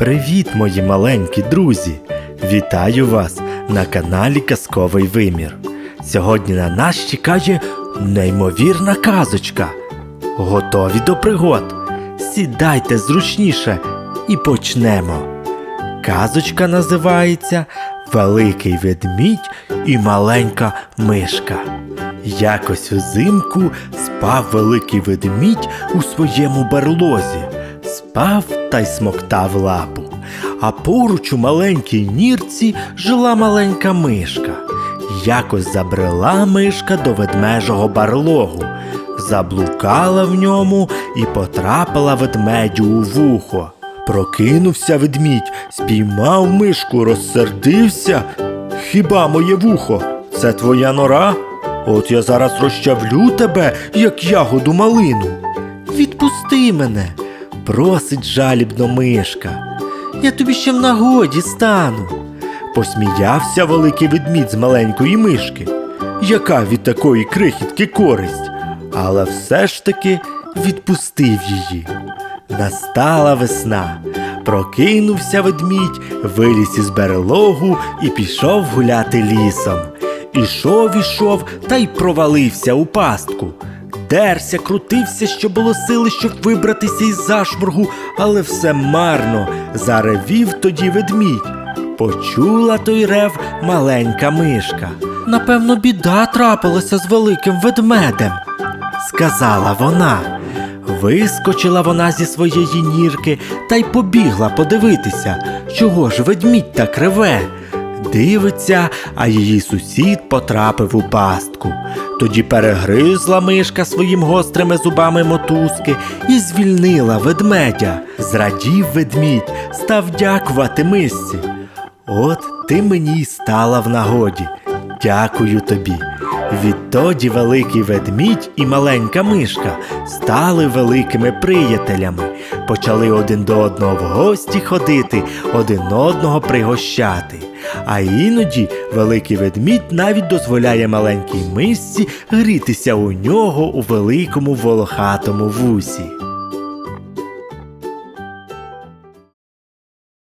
Привіт, мої маленькі друзі! Вітаю вас на каналі Казковий Вимір. Сьогодні на нас чекає неймовірна казочка. Готові до пригод? Сідайте зручніше і почнемо. Казочка називається Великий ведмідь і маленька мишка. Якось узимку спав великий ведмідь у своєму берлозі, спав та й смоктав лапу. А поруч у маленькій нірці жила маленька мишка. Якось забрела мишка до ведмежого барлогу, заблукала в ньому і потрапила ведмедю у вухо. Прокинувся ведмідь, спіймав мишку, розсердився. Хіба моє вухо? Це твоя нора? От я зараз розчавлю тебе, як ягоду малину. Відпусти мене, просить жалібно мишка. Я тобі ще в нагоді стану. Посміявся великий ведмідь з маленької мишки. Яка від такої крихітки користь? Але все ж таки відпустив її. Настала весна. Прокинувся ведмідь, виліз із берлогу і пішов гуляти лісом. Ішов, ішов та й провалився у пастку. Дерся, крутився, що було сили, щоб вибратися із зашморгу, але все марно. Заревів тоді ведмідь. Почула той рев маленька мишка. Напевно, біда трапилася з великим ведмедем, сказала вона. Вискочила вона зі своєї нірки та й побігла подивитися, чого ж ведмідь так реве. Дивиться, а її сусід потрапив у пастку. Тоді перегризла мишка своїм гострими зубами мотузки і звільнила ведмедя. Зрадів ведмідь, став дякувати мисці. От ти мені й стала в нагоді. Дякую тобі. Відтоді великий ведмідь і маленька мишка стали великими приятелями, почали один до одного в гості ходити, один одного пригощати. А іноді великий ведмідь навіть дозволяє маленькій мисці грітися у нього у великому волохатому вусі.